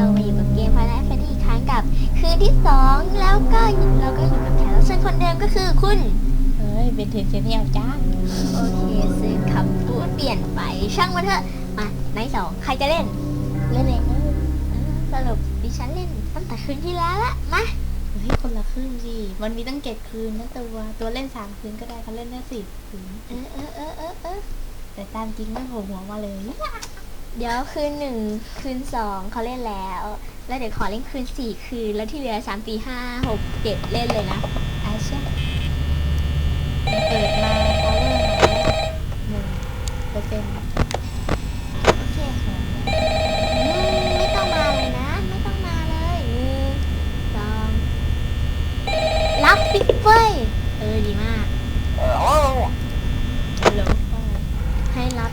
เรามาอยู่กับเกม Final Fantasy อีกครั้งกับ คืนที่ 2 แล้วก็เราก็อยู่กับแขกรับเชิญคนเดิมก็คือคุณ เฮ้ยเป็นเทนเจเนียลจ้าโอเคซึ่งคำพูดเปลี่ยนไปช่างมันเถอะ มาในสองใครจะเล่น เล่นเองเออสรุปดิฉันเล่นตั้งแต่คืนที่แล้วละมาเฮ้ยคนละครึ่งสิมันมีตั้งเจ็ดคืนนะตัวตัวเล่นสามคืนก็ได้เขาเล่นได้สี่คืนเออเออเออเออเออแต่ตามจริงไม่โผล่หัวมาเลย เดี๋ยวคืนหนึ่งคืนสองเขาเล่นแล้ว แล้วเดี๋ยวขอเล่นคืนสี่คืน แล้วที่เหลือสามสี่ห้าหกเจ็ดเล่นเลยนะอาเช่เปิดมาพาวเวอร์หนึ่งเปอร์เซ็นต์ โอเคอืมไม่ต้องมาเลยนะ ไม่ต้องมาเลยหนึ่งสองรับปิ๊กเฟ้ยเออดีมาก ฮัลโหล ให้รับ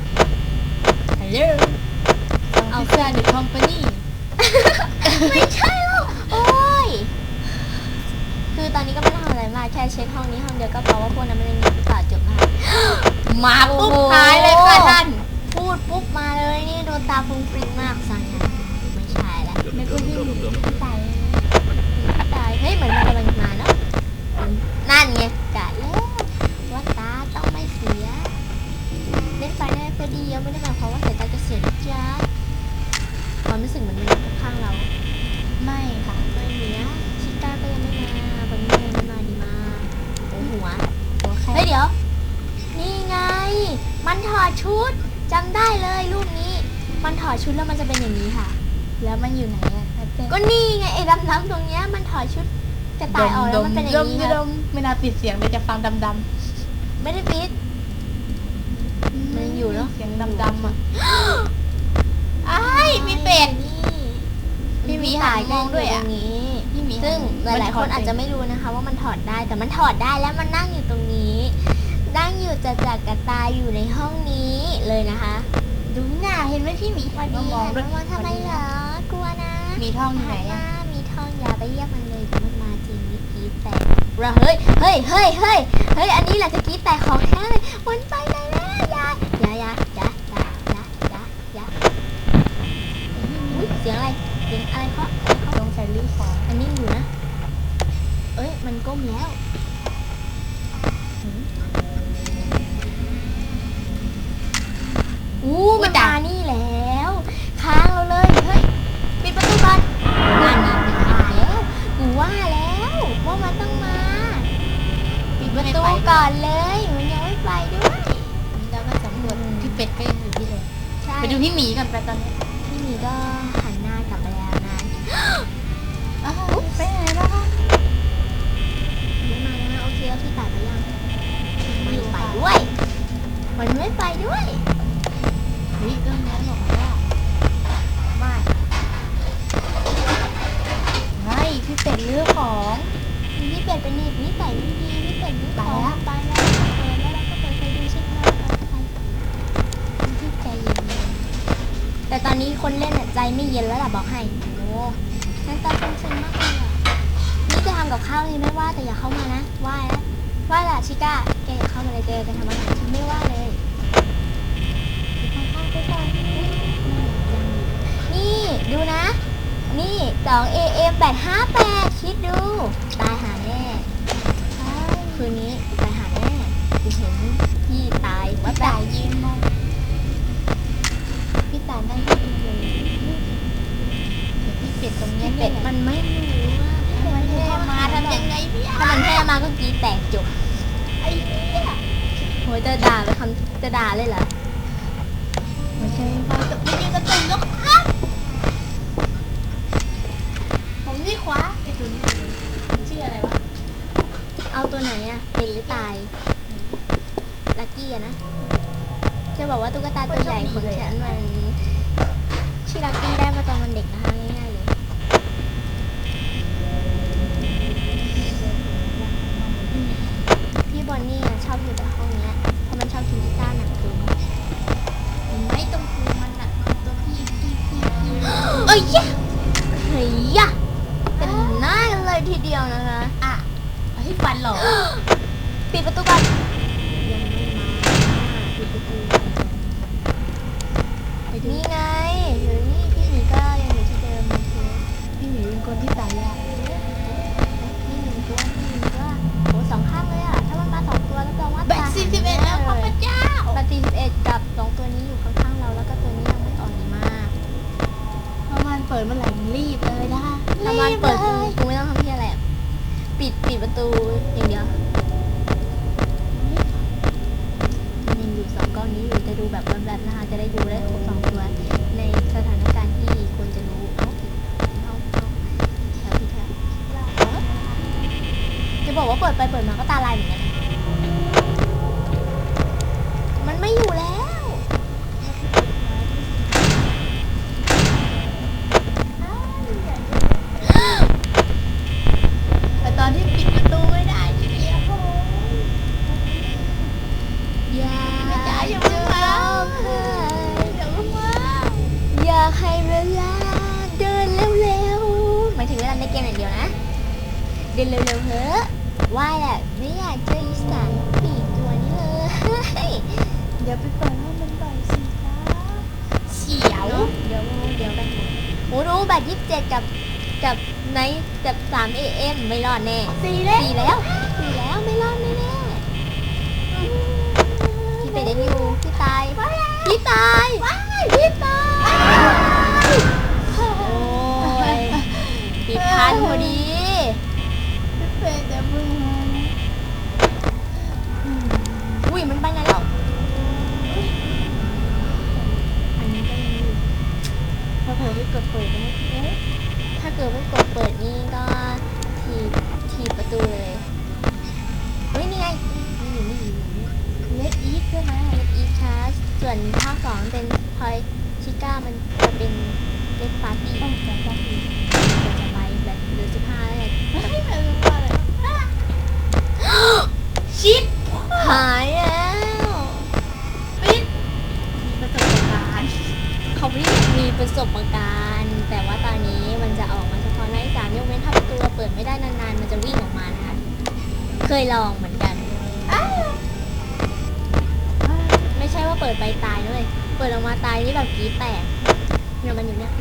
ฮัลโหลเอาเสื้อหนึ่ง คอมพานีไม่ใช่หรอกโอ้ย คือตอนนี้ก็ไม่ต้องทำอะไรมากแค่เช็คห้องนี้ห้องเดียวก็พอว่าพวกนั้นมันยังอยู่หรือเปล่าจบนะคะมาปุ๊บโอ้โหหายเลยค่ะท่าน พูดปุ๊บมาเลยนี่โดนตาฟุ้งฟริ้งมากสังนะไม่ใช่แล้วไม่คุณพี่หมีตายตายเฮ้ยเหมือนมันกำลังมาเนาะนั่นไงกะแล้วว่าตาต้องไม่เสีย เล่นไฟได้เพื่อดีเยอะไม่ได้หมายความว่าสายตาจะเสียนะจ๊ะ ความรู้สึกเหมือนมันอยู่ข้างๆเรา ไม่ค่ะไม่เนี้ยชิก้าก็ยังไม่มาบอนนี่ยังไม่มาดีมาโอ้หัวหัวแค่เฮ้ยเดี๋ยว นี่ไง มันถอดชุดจำได้เลยรูปนี้ มันถอดชุดแล้วมันจะเป็นอย่างนี้ค่ะ แล้วมันอยู่ไหนอะครับเจ๊ก็นี่ไงไอ้ดำๆตรงเนี้ยมันถอดชุดกระต่ายออกแล้วมันเป็นอย่างนี้ดค่ะมๆไม่น่าปิดเสียงเลยจะฟังดำไม่ได้ปิดๆมันอยู่เนอะเสียงดำๆอะไอ้ายมีเป็ดนี่พี่หมีหายมองด้วยอะ ตรงนี้พี่หมีซึ่งหมัลายๆคนถอาจจะไม่รู้นะคะ ว่ามันถอดได้แต่มันถอดได้แล้วมันนั่งอยู่ตรงนี้ นั่งอยู่จะจากกระตายอยู่ในห้องนี้เลยนะคะ ดูหน้าเห็นไหมพี่หมีวันมานี้มองหันด้วยมามองทำไมเหรอกลัวนะมีท่องอยู่ไหนหัอะมามีทองอย่าไปเรียกมันเลยเดี๋ยวมันมาจริงนี่กรีดแตกเราเฮ้ยเฮ้ยเฮ้ยเฮ้ยเฮ้ยอันนี้แหละจะกรีดแตกของแท้เลยมันไปไหนแล้ว ตอนนี้คนเล่นใจไม่เย็นแล้วล่ะบอกให้โอ้นั่นตาซึ้งๆมากเลยอะนี่จะทำกับข้าวนี่ไม่ว่าแต่อย่าเข้ามานะ ว่าแล้วว่าล่ะชิก้าแกอย่าเข้ามาเลยเจอกันทำอาหารฉันไม่ว่าเลยข้างๆไปก่อนนี่ดูนะ นี่2 AM 858 คิดดู ตายหาแน่คืนนี้ตายหาแน่กูเห็นพี่ตายว่าตายยยืนมองพี่ตายนั่งที่ดูเลยเดี๋ยวพี่เป็ดตรงเนี้ย เป็ดมันไม่รู้ว่า มันแค่มาทำยังไงพี่ ถ้ามันแพ้มาก็กรีดแตกจบ ไอ้เนี่ย โหยจะด่า ไปคำจะด่าเลยเหรอไม่ใช่ไฟตกไม่ยืนกระตุนแล้วครับผมนี่ขวาไอ้ตัวนี้ชื่ออะไรวะเอาตัวไหนอะเป็นหรือตายลักกี้อะนะจะบอกว่าตุ๊กตาตัวใหญ่ของฉันมันชื่ บันหรอ ปิดประตูกันมานี่ไงอยู่นี่พี่หมีก็ยังอยู่ที่เดิมพี่หมีเป็นคนที่ตายยากพี่หมีเงตัวนี่หนึ่งตัวโหสองข้างเลยอะ ดนะคะ จะได้ดูได้ครบสองตัวในสถานการณ์ที่ควรจะรู้เอาผิดเอาแถวที่แถวจะบอกว่าเปิดไปเปิดมาก็ตาลายเหมือนกัน มันไม่อยู่แล้ว แต่ตอนที่ปิดประตูไม่ได้นี่เดียว อยาก จ๋าอย่า จะ เพิ่งมา ร้องไห้ เดี๋ยวมึงมา อยากให้เวลาเดินเร็วๆหมายถึงเวลาในเกมอย่างเดียวนะ เดินเร็วๆเถอะว่าแหละไม่อยากเจออีสานปีกตัวนี้เลยเดี๋ยวไปเปิดห้องมันบ่อยสิจ้าเฉียว เดี๋ยวเดี๋ยวกันโอ้รู้บัตรยี่สิบเจ็ดกับกับไนท์กับสามเอ็มไม่รอดแน่สี่เล่สี่แล้วสี่แล้ว เกิดไม่กดเปิดนี่ก็ถีบถีบประตูเลยเฮ้ยนี่ไงนี่อยู่นี่อยู่นี่เลดอีทใช่ไหมเล็กอีชาร์ส่วนภาคสองเป็นพอยชิก้ามันจะเป็นเล็กปาร์ตี้ต้องใจต้องดีจะไปแบบเหลือสิบห้าแล้วเนี่ยไม่เป็นไรเลยชิปหายแล้วปิดมีประสบการณ์เขาไม่มีประสบการณ์ เคยลองเหมือนกัน ไม่ใช่ว่าเปิดไปตายด้วยเปิดออกมาตายนี่แบบกรีดแตกเนี่ยมันอยู่เนี่ย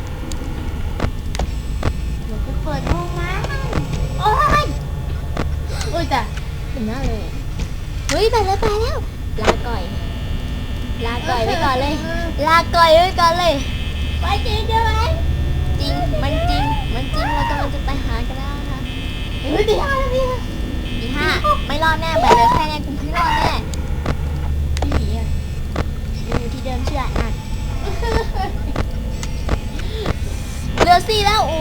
เดี๋ยวไปเปิดห้องน้โอ้ยำอุ้ยแต่เห็นหน้าเลยเฮ้ยไปแล้วไปแล้วลาก่อย ลาก่อยไว้ก่อนเลย ลาก่อยไว้ก่อนเลยไปจริงใช่ไหมจริงมันจริงมันจริงเรากำลังจะไปหากันแล้วนะคะเฮ้ยตีห้าแล้วพี่ปี ห้าไม่รอดแน่แบบเลยแค่เนี้ยกูไม่รอดแน่พี่หมีอะอยู่ที่เดิมเชื่อนั่นเหลือสี่แล้วโอ้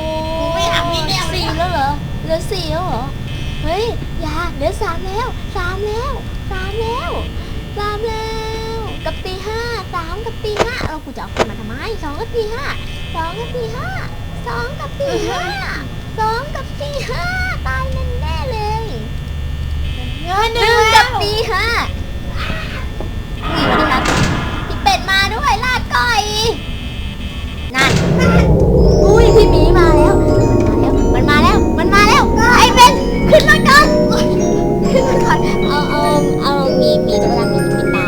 ไม่หักนิดเดียวสี่แล้วเหรอเหลือสี่แล้วเหรอเฮ้ยอย่าเหลือสามแล้วสามแล้วสามแล้วสามแล้วกับตีห้าสามกับตีห้าเรากูจะเอาขึ้นมาทำไมสองกับตีห้าสองกับตีห้าสองกับตีห้าสองกับตีห้าตายแน่แน่ๆเลย เงินหหนึ่นึ่งงกักับบตีห้านี่สวัสดีครับพี่เป็ดมาด้วยลาดก้อย นั่น อุ้ยพี่หมีมาแล้ว มันมาแล้ว มันมาแล้วไอ้เป็นขึ้นรถก่อนขึ้นรถก่อน เอาเอาเอามีมีตัวดำมีปิดตา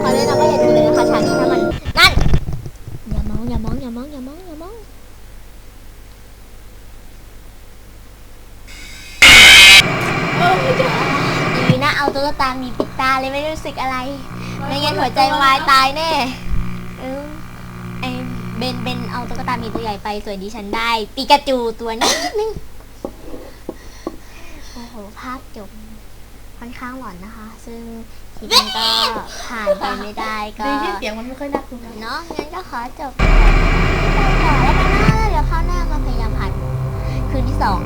ขอแนะนำว่าอย่าดูเลยนะคะฉากนี้ถ้ามัน นั่น อย่ามองอย่ามองอย่ามอง เออไม่ใช่ ดีนะเอา ตุ๊กตามีปิดตาเลยไม่รู้สึกอะไรไม่งั้นหัวใจวายตายแน่เออไอเบนเบนเอาตุ๊กตามีตัวใหญ่ไปส่วนดิฉันได้ปิกาจูตัวนิดนึงโอ้โหภาพจบค่อนข้างหลอนนะคะ ซึ่งคลิปนี้ก็ผ่านไปไม่ได้ก็ดีที่เสียงมันไม่ค่อยน่ากลัวเนาะงั้นก็ขอจบไปก่อนแล้วกันนะเดี๋ยวคราวหน้ามาพยายามผ่านคืนที่สอง